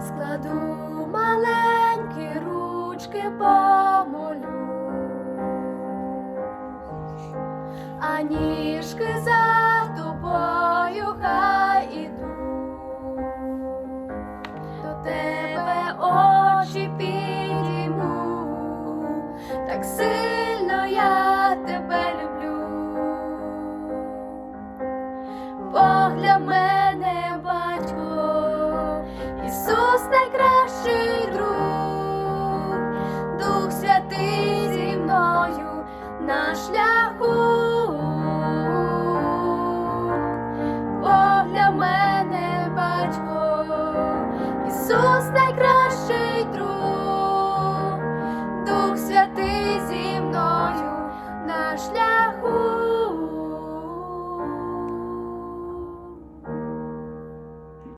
складу маленькі ручки помолю, а ніжки за тобою хай ідуть, до тебе очі підійму, так сильно я тебе люблю. Бог для мене на шляху, бо для мене батько Ісус найкращий.